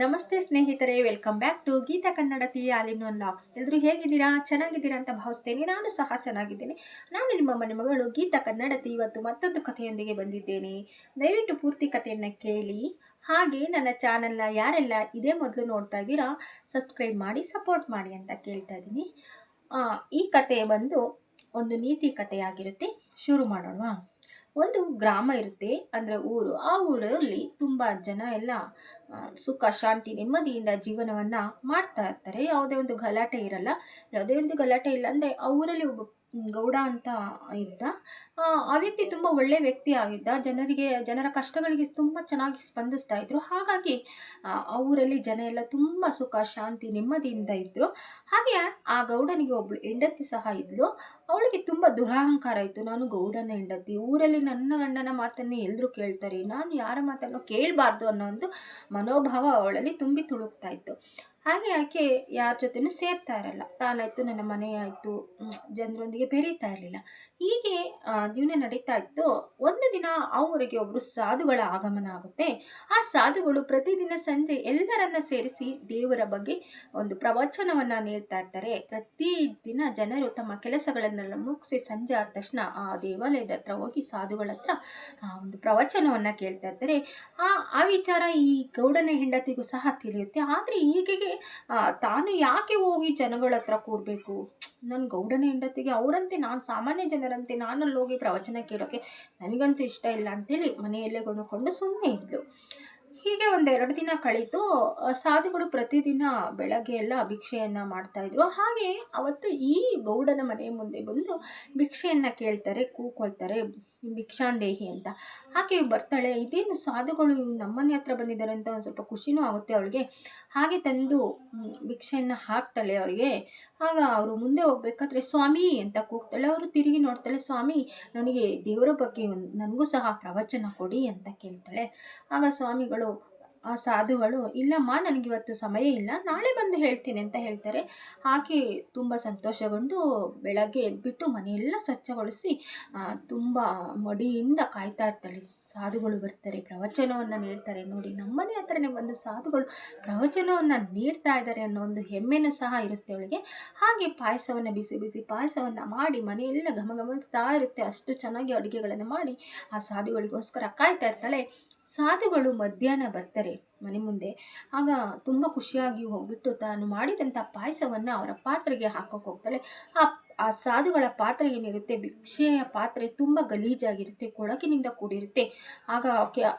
ನಮಸ್ತೆ ಸ್ನೇಹಿತರೆ welcome back to Geetha Kannada T all in one LOX ಎಲ್ಲರೂ ಹೇಗಿದ್ದೀರಾ? ಚೆನ್ನಾಗಿದ್ದೀರಾ ಅಂತ ಭಾವಿಸ್ತೇನೆ. ನಾನು ಸಹ ಚೆನ್ನಾಗಿದ್ದೇನೆ. ನಾನು ನಿಮ್ಮ ಮನೆ ಮಗಳು ಗೀತಾ ಕನ್ನಡತಿ ಇವತ್ತು ಮತ್ತೊಂದು ಕಥೆಯೊಂದಿಗೆ ಬಂದಿದ್ದೇನೆ. ದಯವಿಟ್ಟು ಪೂರ್ತಿ ಕಥೆಯನ್ನು ಕೇಳಿ. ಹಾಗೆ ನನ್ನ ಚಾನೆಲ್ನ ಯಾರೆಲ್ಲ ಇದೇ ಮೊದಲು ನೋಡ್ತಾ ಇದ್ದೀರಾ ಸಬ್ಸ್ಕ್ರೈಬ್ ಮಾಡಿ ಸಪೋರ್ಟ್ ಮಾಡಿ ಅಂತ ಕೇಳ್ತಾ ಇದ್ದೀನಿ. ಈ ಕತೆ ಬಂದು ಒಂದು ನೀತಿ ಕಥೆಯಾಗಿರುತ್ತೆ. ಶುರು ಮಾಡೋಣ ಒಂದು ಗ್ರಾಮ ಇರುತ್ತೆ, ಅಂದರೆ ಊರು. ಆ ಊರಲ್ಲಿ ತುಂಬ ಜನ ಎಲ್ಲ ಸುಖ, ಶಾಂತಿ, ನೆಮ್ಮದಿಯಿಂದ ಜೀವನವನ್ನು ಮಾಡ್ತಾ ಇರ್ತಾರೆ. ಯಾವುದೇ ಒಂದು ಗಲಾಟೆ ಇರಲ್ಲ. ಯಾವುದೇ ಒಂದು ಗಲಾಟೆ ಇಲ್ಲ ಅಂದರೆ ಆ ಊರಲ್ಲಿ ಒಬ್ಬ ಗೌಡ ಅಂತ ಇದ್ದ. ಆ, ವ್ಯಕ್ತಿ ತುಂಬ ಒಳ್ಳೆಯ ವ್ಯಕ್ತಿ ಆಗಿದ್ದ. ಜನರಿಗೆ ಜನರ ಕಷ್ಟಗಳಿಗೆ ತುಂಬ ಚೆನ್ನಾಗಿ ಸ್ಪಂದಿಸ್ತಾ ಇದ್ರು. ಹಾಗಾಗಿ ಆ ಊರಲ್ಲಿ ಜನ ಎಲ್ಲ ತುಂಬ ಸುಖ ಶಾಂತಿ ನೆಮ್ಮದಿಯಿಂದ ಇದ್ದರು ಹಾಗೆ ಆ ಗೌಡನಿಗೆ ಒಬ್ಳು ಹೆಂಡತಿ ಸಹ ಇದ್ಲು. ಅವಳಿಗೆ ತುಂಬ ದುರಹಂಕಾರ ಇತ್ತು. ನಾನು ಗೌಡನ ಹೆಂಡತಿ. ಊರಲ್ಲಿ ನನ್ನ ಗಂಡನ ಮಾತನ್ನೇ ಎಲ್ಲರೂ ಕೇಳ್ತಾರೆ. ನಾನು ಯಾರ ಮಾತನ್ನು ಕೇಳಬಾರ್ದು ಅನ್ನೋ ಒಂದು ಮನೋಭಾವ ಅವಳಲ್ಲಿ ತುಂಬಿ ತುಳುಕ್ತಾ ಇತ್ತು. ಹಾಗೆ ಆಕೆ ಯಾರ ಜೊತೆನೂ ಸೇರ್ತಾ ಇರಲ್ಲ. ತಾನಾಯಿತು ನನ್ನ ಮನೆ ಜನರೊಂದಿಗೆ ಬೆರೀತಾ ಇರಲಿಲ್ಲ. ಹೀಗೆ ಜೀವನ ನಡೀತಾ ಇತ್ತು. ಒಂದು ದಿನ ಆ ಒಬ್ಬರು ಸಾಧುಗಳ ಆಗಮನ ಆಗುತ್ತೆ. ಆ ಸಾಧುಗಳು ಪ್ರತಿದಿನ ಸಂಜೆ ಎಲ್ಲರನ್ನ ಸೇರಿಸಿ ದೇವರ ಬಗ್ಗೆ ಒಂದು ಪ್ರವಚನವನ್ನು ನೀಡ್ತಾ ಇರ್ತಾರೆ. ಪ್ರತಿ ದಿನ ಜನರು ತಮ್ಮ ಕೆಲಸಗಳನ್ನೆಲ್ಲ ಮುಗಿಸಿ ಸಂಜೆ ಆದ ತಕ್ಷಣ ಆ ದೇವಾಲಯದ ಹತ್ರ ಹೋಗಿ ಸಾಧುಗಳ ಹತ್ರ ಒಂದು ಪ್ರವಚನವನ್ನು ಕೇಳ್ತಾ ಇರ್ತಾರೆ. ಆ ಆ ವಿಚಾರ ಈ ಗೌಡನ ಹೆಂಡತಿಗೂ ಸಹ ತಿಳಿಯುತ್ತೆ. ಆದರೆ ಈಗೆಗೆ ತಾನು ಯಾಕೆ ಹೋಗಿ ಜನಗಳ ಹತ್ರ ಕೂರಬೇಕು? ನನ್ನ ಗೌಡನ ಹೆಂಡತಿಗೆ ಅವರಂತೆ, ನಾನು ಸಾಮಾನ್ಯ ಜನರಂತೆ ನಾನಲ್ಲಿ ಹೋಗಿ ಪ್ರವಚನ ಕೇಳೋಕ್ಕೆ ನನಗಂತೂ ಇಷ್ಟ ಇಲ್ಲ ಅಂತೇಳಿ ಮನೆಯಲ್ಲೇ ಕೊಂಡುಕೊಂಡು ಸುಮ್ಮನೆ ಇದ್ಲು. ಹೀಗೆ ಒಂದೆರಡು ದಿನ ಕಳೀತು ಸಾಧುಗಳು ಪ್ರತಿದಿನ ಬೆಳಗ್ಗೆ ಎಲ್ಲ ಭಿಕ್ಷೆಯನ್ನು ಮಾಡ್ತಾಯಿದ್ರು ಹಾಗೆ ಅವತ್ತು ಈ ಗೌಡನ ಮನೆ ಮುಂದೆ ಬಂದು ಭಿಕ್ಷೆಯನ್ನು ಕೇಳ್ತಾರೆ, ಕೂಕೊಳ್ತಾರೆ, ಭಿಕ್ಷಾಂದೇಹಿ ಅಂತ. ಹಾಗೆ ಬರ್ತಾಳೆ. ಇದೇನು ಸಾಧುಗಳು ನಮ್ಮನೆ ಹತ್ರ ಬಂದಿದ್ದಾರೆ ಅಂತ ಒಂದು ಸ್ವಲ್ಪ ಖುಷಿನೂ ಆಗುತ್ತೆ ಅವಳಿಗೆ. ಹಾಗೆ ತಂದು ಭಿಕ್ಷೆಯನ್ನು ಹಾಕ್ತಾಳೆ ಅವರಿಗೆ. ಆಗ ಅವರು ಮುಂದೆ ಹೋಗ್ಬೇಕಾದ್ರೆ ಸ್ವಾಮಿ ಅಂತ ಕೂಗ್ತಾಳೆ. ಅವರು ತಿರುಗಿ ನೋಡ್ತಾಳೆ, ಸ್ವಾಮಿ, ನನಗೆ ದೇವರ ಬಗ್ಗೆ ನನಗೂ ಸಹ ಪ್ರವಚನ ಕೊಡಿ ಅಂತ ಕೇಳ್ತಾಳೆ. ಆಗ ಸ್ವಾಮಿಗಳು ಆ ಸಾಧುಗಳು ಇಲ್ಲಮ್ಮ ನನಗಿವತ್ತು ಸಮಯ ಇಲ್ಲ, ನಾಳೆ ಬಂದು ಹೇಳ್ತೀನಿ ಅಂತ ಹೇಳ್ತಾರೆ. ಹಾಗೆ ತುಂಬ ಸಂತೋಷಗೊಂಡು ಬೆಳಗ್ಗೆ ಎದ್ಬಿಟ್ಟು ಮನೆಯೆಲ್ಲ ಸ್ವಚ್ಛಗೊಳಿಸಿ ತುಂಬ ಮಡಿಯಿಂದ ಕಾಯ್ತಾ ಇರ್ತಾಳೆ. ಸಾಧುಗಳು ಬರ್ತಾರೆ, ಪ್ರವಚನವನ್ನು ನೀಡ್ತಾರೆ. ನೋಡಿ, ನಮ್ಮನೆ ಹತ್ರನೇ ಬಂದು ಸಾಧುಗಳು ಪ್ರವಚನವನ್ನು ನೀಡ್ತಾ ಇದ್ದಾರೆ ಅನ್ನೋ ಒಂದು ಹೆಮ್ಮೆನೂ ಸಹ ಇರುತ್ತೆ ಅವಳಿಗೆ. ಹಾಗೆ ಪಾಯಸವನ್ನು ಬಿಸಿ ಬಿಸಿ ಪಾಯಸವನ್ನು ಮಾಡಿ, ಮನೆಯೆಲ್ಲ ಘಮ ಗಮನಿಸ್ತಾ ಇರುತ್ತೆ. ಅಷ್ಟು ಚೆನ್ನಾಗಿ ಅಡುಗೆಗಳನ್ನು ಮಾಡಿ ಆ ಸಾಧುಗಳಿಗೋಸ್ಕರ ಕಾಯ್ತಾ ಇರ್ತಾಳೆ. ಸಾಧುಗಳು ಮಧ್ಯಾಹ್ನ ಬರ್ತಾರೆ ಮನೆ ಮುಂದೆ. ಆಗ ತುಂಬ ಖುಷಿಯಾಗಿ ಹೋಗ್ಬಿಟ್ಟು ತಾನು ಮಾಡಿದಂಥ ಪಾಯಸವನ್ನು ಅವರ ಪಾತ್ರೆಗೆ ಹಾಕೋಕೆ ಹೋಗ್ತಾಳೆ. ಆ ಆ ಸಾಧುಗಳ ಪಾತ್ರೆ ಏನಿರುತ್ತೆ? ಭಿಕ್ಷೆಯ ಪಾತ್ರೆ ತುಂಬ ಗಲೀಜಾಗಿರುತ್ತೆ ಕೊಳಕಿನಿಂದ ಕೂಡಿರುತ್ತೆ. ಆಗ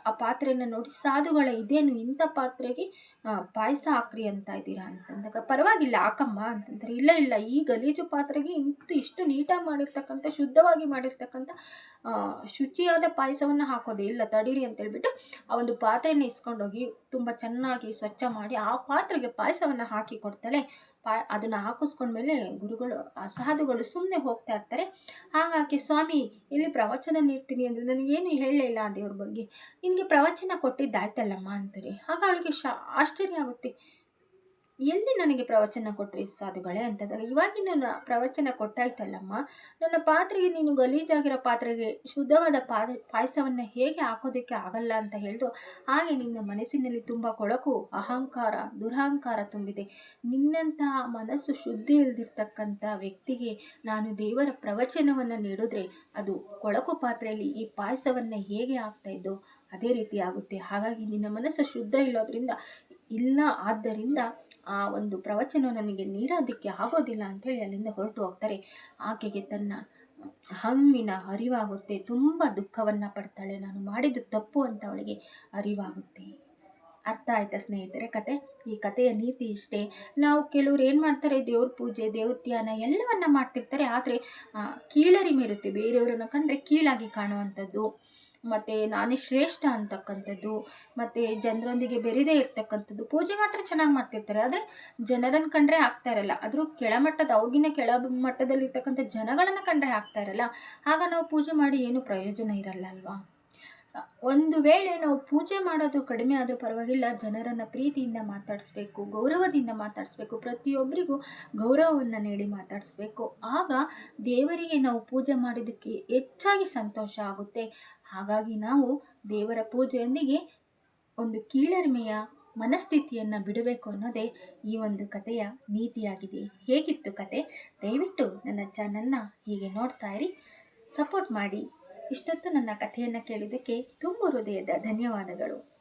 ಆ ಪಾತ್ರೆಯನ್ನು ನೋಡಿ, ಸಾಧುಗಳ, ಇದೇನು ಇಂಥ ಪಾತ್ರೆಗೆ ಪಾಯಸ ಹಾಕ್ರಿ ಅಂತ ಇದ್ದೀರಾ? ಅಂತಂದಾಗ, ಪರವಾಗಿಲ್ಲ, ಹಾಕಮ್ಮ. ಅಂತಂದರೆ, ಇಲ್ಲ ಇಲ್ಲ, ಈ ಗಲೀಜು ಪಾತ್ರೆಗೆ ಇಂತು ಇಷ್ಟು ನೀಟಾಗಿ ಮಾಡಿರ್ತಕ್ಕಂಥ, ಶುದ್ಧವಾಗಿ ಮಾಡಿರ್ತಕ್ಕಂಥ ಶುಚಿಯಾದ ಪಾಯಸವನ್ನು ಹಾಕೋದೇ ಇಲ್ಲ, ತಡೀರಿ ಅಂತ ಹೇಳ್ಬಿಟ್ಟು ಆ ಒಂದು ಪಾತ್ರೆನ ಇಸ್ಕೊಂಡೋಗಿ ತುಂಬ ಚೆನ್ನಾಗಿ ಸ್ವಚ್ಛ ಮಾಡಿ ಆ ಪಾತ್ರೆಗೆ ಪಾಯಸವನ್ನು ಹಾಕಿ ಕೊಡ್ತಾಳೆ. ಪಾ, ಅದನ್ನು ಹಾಕಿಸ್ಕೊಂಡ್ಮೇಲೆ ಗುರುಗಳು ಸಾಧುಗಳು ಸುಮ್ಮನೆ ಹೋಗ್ತಾ ಇರ್ತಾರೆ. ಹಾಗಾಗಿ ಸ್ವಾಮಿ, ಇಲ್ಲಿ ಪ್ರವಚನ ನೀಡ್ತೀನಿ ಅಂದರೆ ನನಗೇನು ಹೇಳಲೇ ಇಲ್ಲ ದೇವ್ರ ಬಗ್ಗೆ. ನಿನಗೆ ಪ್ರವಚನ ಕೊಟ್ಟಿದ್ದಾಯ್ತಲ್ಲಮ್ಮ ಅಂತಾರೆ. ಆಗ ಅವಳಿಗೆ ಶ, ಆಶ್ಚರ್ಯ ಆಗುತ್ತೆ. ಎಲ್ಲಿ ನನಗೆ ಪ್ರವಚನ ಕೊಟ್ಟರೆ ಸಾಧುಗಳೇ ಅಂತಂದಾಗ ಇವಾಗಿನ ಪ್ರವಚನ ಕೊಟ್ಟಾಯ್ತಲ್ಲಮ್ಮ, ನನ್ನ ಪಾತ್ರೆಗೆ ನೀನು ಗಲೀಜಾಗಿರೋ ಪಾತ್ರೆಗೆ ಶುದ್ಧವಾದ ಪಾ ಪಾಯಸವನ್ನು ಹೇಗೆ ಹಾಕೋದಕ್ಕೆ ಆಗಲ್ಲ ಅಂತ ಹೇಳ್ದು ಹಾಗೆ ನಿನ್ನ ಮನಸ್ಸಿನಲ್ಲಿ ತುಂಬ ಕೊಳಕು, ಅಹಂಕಾರ, ದುರಹಂಕಾರ ತುಂಬಿದೆ. ನಿನ್ನಂತಹ ಮನಸ್ಸು ಶುದ್ಧಿ ಇಲ್ದಿರ್ತಕ್ಕಂಥ ವ್ಯಕ್ತಿಗೆ ನಾನು ದೇವರ ಪ್ರವಚನವನ್ನು ನೀಡಿದ್ರೆ ಅದು ಕೊಳಕು ಪಾತ್ರೆಯಲ್ಲಿ ಈ ಪಾಯಸವನ್ನು ಹೇಗೆ ಆಗ್ತಾ ಅದೇ ರೀತಿ ಆಗುತ್ತೆ. ಹಾಗಾಗಿ ನಿನ್ನ ಮನಸ್ಸು ಶುದ್ಧ ಇಲ್ಲೋದ್ರಿಂದ, ಇಲ್ಲ ಆದ್ದರಿಂದ ಆ ಒಂದು ಪ್ರವಚನ ನನಗೆ ನೀಡೋದಕ್ಕೆ ಆಗೋದಿಲ್ಲ ಅಂಥೇಳಿ ಅಲ್ಲಿಂದ ಹೊರಟು ಹೋಗ್ತಾರೆ. ಆಕೆಗೆ ತನ್ನ ಹಮ್ಮಿನ ಅರಿವಾಗುತ್ತೆ. ತುಂಬ ದುಃಖವನ್ನು ಪಡ್ತಾಳೆ. ನಾನು ಮಾಡಿದ್ದು ತಪ್ಪು ಅಂತ ಅವಳಿಗೆ ಅರಿವಾಗುತ್ತೆ. ಅರ್ಥ ಆಯ್ತಾ ಸ್ನೇಹಿತರೆ ಕತೆ? ಈ ಕಥೆಯ ನೀತಿ ಇಷ್ಟೇ. ನಾವು ಕೆಲವ್ರು ಏನು ಮಾಡ್ತಾರೆ? ದೇವ್ರ ಪೂಜೆ, ದೇವ್ರ ಧ್ಯಾನ ಎಲ್ಲವನ್ನ ಮಾಡ್ತಿರ್ತಾರೆ. ಆದರೆ ಕೀಳರಿಮೆ ಇರುತ್ತೆ. ಬೇರೆಯವರನ್ನು ಕಂಡ್ರೆ ಕೀಳಾಗಿ ಕಾಣುವಂಥದ್ದು. ಮತ್ತು ನಾನೇ ಶ್ರೇಷ್ಠ ಅಂತಕ್ಕಂಥದ್ದು, ಮತ್ತು ಜನರೊಂದಿಗೆ ಬೆರೆದೇ ಇರ್ತಕ್ಕಂಥದ್ದು, ಪೂಜೆ ಮಾತ್ರ ಚೆನ್ನಾಗಿ ಮಾಡ್ತಿರ್ತಾರೆ. ಆದರೆ ಜನರನ್ನು ಕಂಡ್ರೆ ಆಗ್ತಾ ಇರಲ್ಲ. ಆದರೂ ಕೆಳಮಟ್ಟದ ಅವಗಿನ ಕೆಳ ಮಟ್ಟದಲ್ಲಿರ್ತಕ್ಕಂಥ ಜನಗಳನ್ನು ಕಂಡ್ರೆ ಆಗ್ತಾ ಇರಲ್ಲ. ಆಗ ನಾವು ಪೂಜೆ ಮಾಡಿ ಏನು ಪ್ರಯೋಜನ ಇರಲ್ಲ ಅಲ್ವಾ? ಒಂದು ವೇಳೆ ನಾವು ಪೂಜೆ ಮಾಡೋದು ಕಡಿಮೆ ಆದರೂ ಪರವಾಗಿಲ್ಲ, ಜನರನ್ನು ಪ್ರೀತಿಯಿಂದ ಮಾತಾಡಿಸ್ಬೇಕು, ಗೌರವದಿಂದ ಮಾತಾಡಿಸ್ಬೇಕು, ಪ್ರತಿಯೊಬ್ಬರಿಗೂ ಗೌರವವನ್ನು ನೀಡಿ ಮಾತಾಡಿಸ್ಬೇಕು. ಆಗ ದೇವರಿಗೆ ನಾವು ಪೂಜೆ ಮಾಡಿದ್ದಕ್ಕೆ ಹೆಚ್ಚಾಗಿ ಸಂತೋಷ ಆಗುತ್ತೆ. ಹಾಗಾಗಿ ನಾವು ದೇವರ ಪೂಜೆಯೊಂದಿಗೆ ಒಂದು ಕೀಳರಿಮೆಯ ಮನಸ್ಥಿತಿಯನ್ನು ಬಿಡಬೇಕು ಅನ್ನೋದೇ ಈ ಒಂದು ಕಥೆಯ ನೀತಿಯಾಗಿದೆ. ಹೇಗಿತ್ತು ಕತೆ ದಯವಿಟ್ಟು ನನ್ನ ಚಾನಲ್ನ ಹೀಗೆ ನೋಡ್ತಾ ಇರಿ, ಸಪೋರ್ಟ್ ಮಾಡಿ. ಇಷ್ಟೊತ್ತು ನನ್ನ ಕಥೆಯನ್ನು ಕೇಳಿದ್ದಕ್ಕೆ ತುಂಬ ಹೃದಯದ ಧನ್ಯವಾದಗಳು.